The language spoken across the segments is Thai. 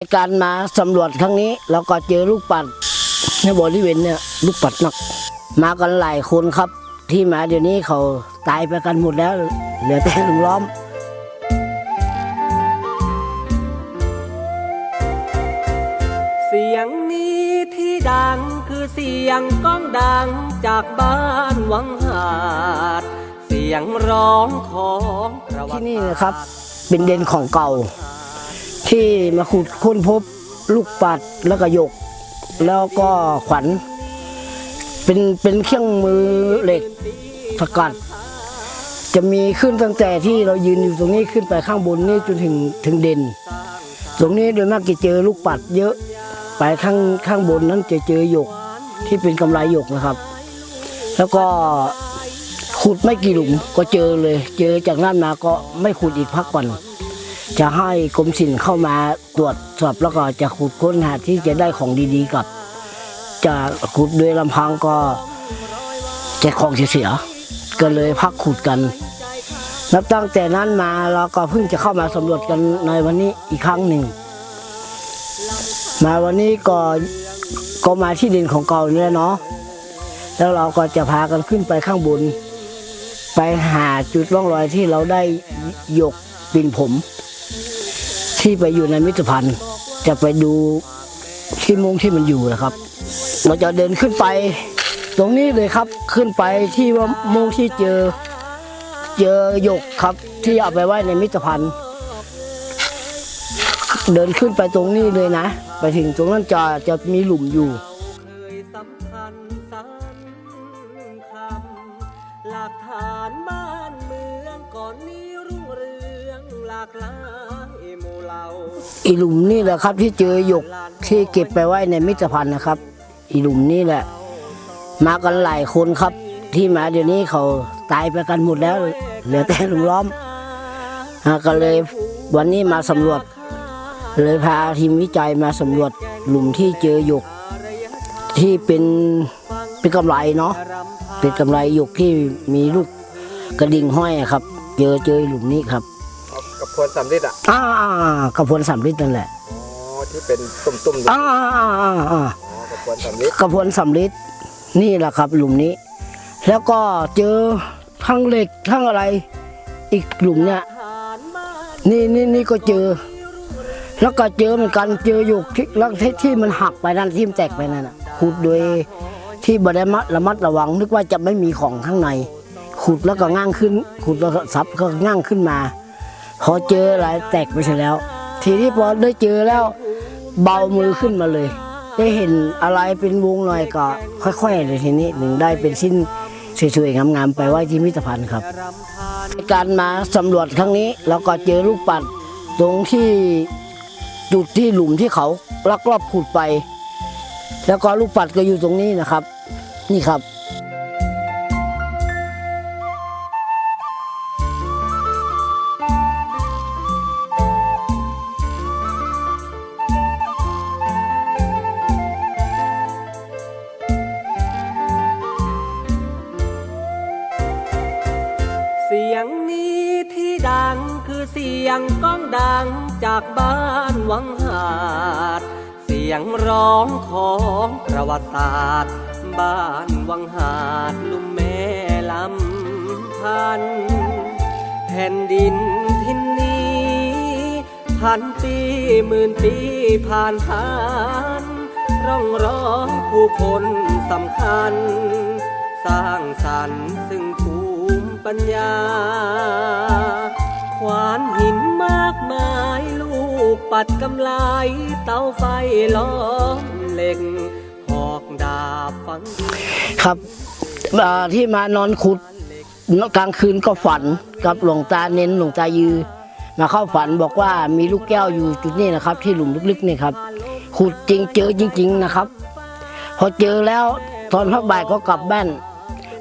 ในการมาสำรวจครั้งนี้เราก็เจอลูกปัดในบริเวณเนี่ยลูกปัดหนัก มากันหลายคนครับ ที่มาเดี๋ยวนี้เขาตายไปกันหมดแล้ว เหลือแต่ลุงล้อม เสียงนี้ที่ดังคือเสียงก้องดังจากบ้านวังหาด เสียงร้องของประวัที่ตินี่นะครับ เป็นเด่นของเก่า ที่มาขุดค้นพบลูกปัดแล้วก็หยก แล้วก็ขวัญ เป็นเป็นเครื่องมือเหล็กสกัด จะมีขึ้นตั้งแต่ที่เรายืนอยู่ตรงนี้ขึ้นไปข้างบนนี่จนถึงถึงเด่น ตรงนี้โดยมากจะเจอลูกปัดเยอะไปข้างข้างบนนั้นจะเจอหยกที่เป็นกำไรหยกนะครับ แล้วก็ขุดไม่กี่หลุมก็เจอเลย เจอจากนั้นมาก็ไม่ขุดอีกพักก่อน จะให้กรมศิลป์เข้ามาตรวจสอบแล้วก็จะขุดค้นหาที่จะได้ของดีๆกับ จะขุดโดยลำพังก็จะของเสียก็เลยพักขุดกัน นับตั้งแต่นั้นมาเราก็เพิ่งจะเข้ามาสำรวจกันในวันนี้อีกครั้งหนึ่ง มาวันนี้ก็ก็มาที่ดินของเก่านี่แหละเนาะแล้วเราก็จะพากันขึ้นไปข้างบน ไปหาจุดร่องรอยที่เราได้หยกปิ่นผม ที่ไปอยู่ในมิตรพันธ์จะไปดูที่มุงที่มันอยู่นะครับ เราจะเดินขึ้นไป ตรงนี้เลยครับขึ้นไปที่ว่ามุงที่เจอ เจอหยกครับ ที่เอาไปไว้ในมิตรพันธ์เดินขึ้นไปตรงนี้เลยนะ ไปถึงตรงนั้นจะจะมีหลุมอยู่หลักฐานบ้านเมืองก่อนนี้รุ่งเรืองหลากหลาย อีหลุมนี่แหละครับที่เจอหยกที่เก็บไปไว้ในมิตรพันธ์นะครับ อีหลุมนี่แหละ มากันหลายคนครับ ที่มาเดี๋ยวนี้เขาตายไปกันหมดแล้ว เหลือแต่ลุงล้อมก็เลยวันนี้มาสำรวจ เลยพาทีมวิจัยมาสำรวจหลุมที่เจอหยก ที่เป็นเป็นกำไรเนาะเป็นกำไรหยกที่มีลูกกระดิ่งห้อยครับ เจอเจอหลุมนี้ครับ กับพวนสำลิดอะอ่ากระพวนสามลิตรนั่นแหละอ๋อที่เป็นตุ่มๆอ่าอ่าอ่าอ่าอ๋อกับพวนสำลิดกระพวนสำลิดนี่แหละครับ หลุมนี้ แล้วก็เจอทั้งเหล็กทั้งอะไร อีกหลุมเนี่ยนี่นี่นี่ก็เจอ แล้วก็เจอเหมือนกันเจออยู่ที่แล้วที่ที่มันหักไปนั่นที่มันแตกไปนั่นน่ะขุดโดยที่บไดมัดระมัดระวัง นึกว่าจะไม่มีของข้างใน ขุดแล้วก็ง่างขึ้น ขุดแล้วก็ซับก็ง่างขึ้นมา พอเจออะไรแตกไปเสร็จแล้ว ทีนี้พอได้เจอแล้ว เบามือขึ้นมาเลย ได้เห็นอะไรเป็นวงหน่อยก็ค่อยๆเลยทีนี้หนึ่งได้เป็นชิ้นสวยๆงามๆไปไว้ที่มิตรพันธ์ครับ การมาสำรวจครั้งนี้เราก็เจอลูกปัดตรงที่จุดที่หลุมที่เขาลักลอบขุดไป แล้วก็ลูกปัดก็อยู่ตรงนี้นะครับ นี่ครับ คือเสียงก้องดังจากบ้านวังหาด เสียงร้องของประวัติศาสตร์ บ้านวังหาดลุ่มแม่ลำพัน แผ่นดินทินนี้พันปีหมื่นปีผ่านผ่านร่องร้อยผู้คนสำคัญ สร้างสรรค์ซึ่งภูมิปัญญา ขวานหินมากมายลูกปัดกำไลเตาไฟล้อมเหล็กหอกดาบฝังครับที่มานอนขุดกลางคืนก็ฝันกับหลวงตาเน้นหลวงตายือ มาเข้าฝันบอกว่ามีลูกแก้วอยู่จุดนี้นะครับ ที่หลุมลึกๆนี่ครับขุดจริงเจอจริง ๆนะครับ พอเจอแล้วตอนพักบ่ายก็กลับบ้าน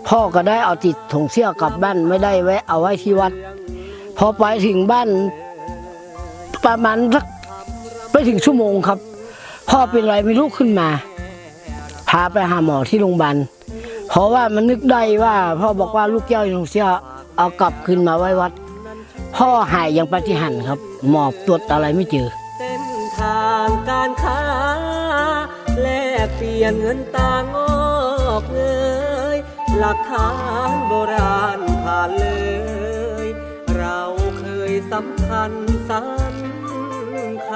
พ่อก็ได้เอาติดถุงเสื้อกลับบ้านไม่ได้แวะเอาไว้ที่วัด พอไปถึงบ้านประมาณสักไม่ถึงชั่วโมงครับ พ่อเป็นไรไม่รู้ขึ้นมา พาไปหาหมอที่โรงพยาบาลเพราะว่ามันนึกได้ว่า พ่อบอกว่าลูกแก้วถงเสื้อเอากลับคืนมาไว้วัด พ่อหายอย่างปฏิหารครับ หมอบตรวจอะไรไม่เจอเส้นทางการค้าแลกเปลี่ยนเงินต่างออกเงยหลักฐานโบราณผ่านเลย สัมพันธ์สัญค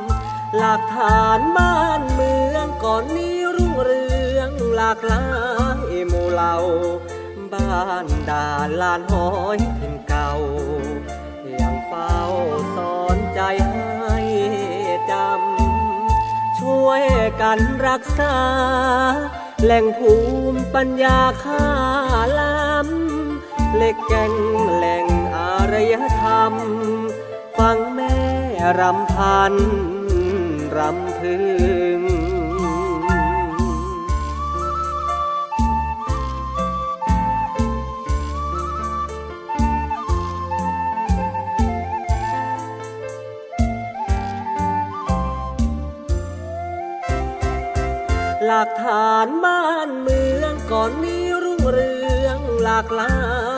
ำหลักฐานบ้านเมืองก่อนนี้รุ่งเรืองหลากหลายหมู่เหล่า บ้านด่านลานหอยถิ่นเก่ายังเฝ้าสอนใจให้จำ ช่วยกันรักษา แหล่งภูมิปัญญาค่าล้ำเล็กแก่งแหล่งารยธรรม ฟังแม่รำพันรำพึง หลักฐานบ้านเมืองก่อนนี้รุ่งเรืองหลากหลาย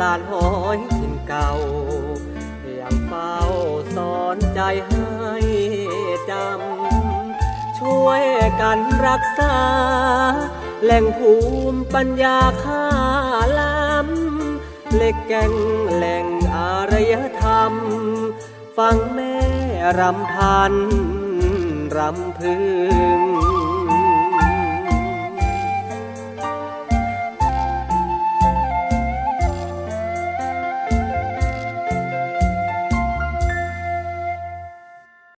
ลานหอยถิ่นเก่ายังเฝ้าสอนใจให้จำ ช่วยกันรักษา แหล่งภูมิปัญญาค่าล้ำเล็กแก่งแหล่งอารยธรรม ฟังแม่รำพันรำพึง